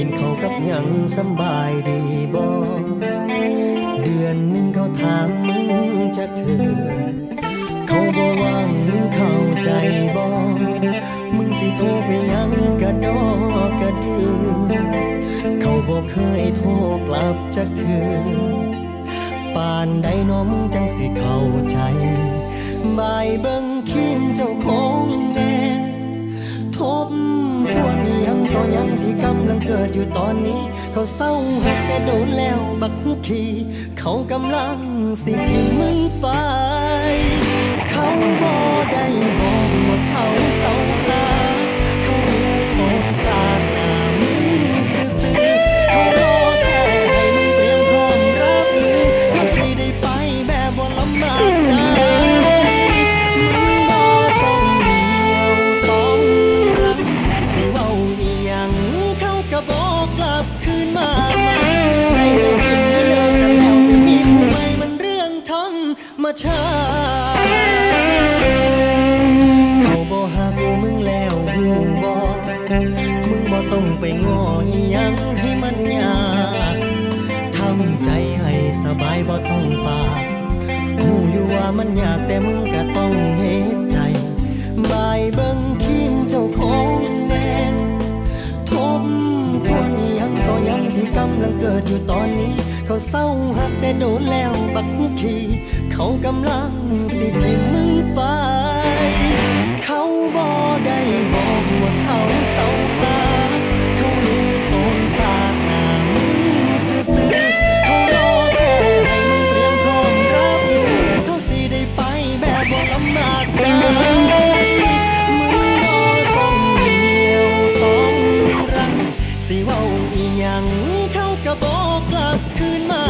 กินข้ากับยังสบายดีบ่เดือนหนึ่งเขาถามมึงจะเถื่อเขาบอกว่างมึงเข้าใจบ่มึงสิโทรไปยังกระดอกระดือเขาบอกเคยโทรกลับจะเถื่อปานใดน้อมึงจังสิเข้าใจบายเบิ่งคินเจ้า ดอยู่ตอนนี้ เขาเศร้าหักแต่โดนแล้วบักขีเขากำลังสิทิ้งมึงไป เขาบอได้บอกว่าเขา ชา เขาบ่หักมึงแล้วหูบ่มึงบ่ต้องไปง้ออียังให้มันยากทำใจให้สบายบ่ต้องปากหูอยู่ว่ามันยากแต่มึงก็ต้องเฮ็ดใจบายเบิ่งคิมเจ้าของแน่ทบทวนยังต่อยังที่กำลังเกิดอยู่ตอนนี้ เขาเศร้าหักแต่โดนแล้วบักขี เขากำลังสิทิ้งมึงไป เขาบ่ได้บอกว่าเขาเศร้าตา เขารู้ตนสาดหน้ามึงซื่อๆเขารอแค่ให้มึงเตรียมพร้อมรับมือเขาสิได้ไปแบบบ่ลำบากใจมึงบ่ต้องเดียวต้องรังสิเว้าอีหยังเขาก็บอกกลับคืนมา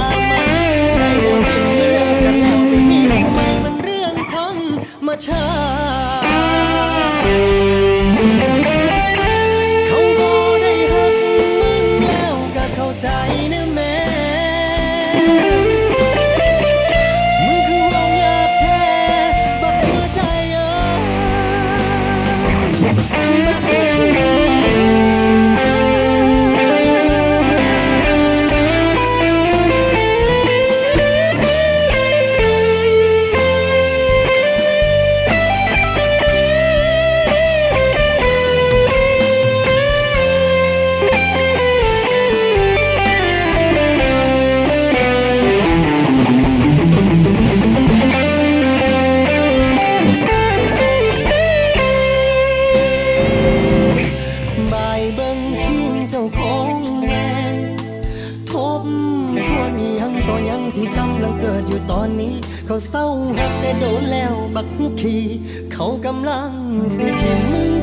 มียังต่อยังที่กำลังเกิดอยู่ตอนนี้ เขาเศร้าหักแต่โดนแล้วบักขีเขากำลังสิทิ้งมึง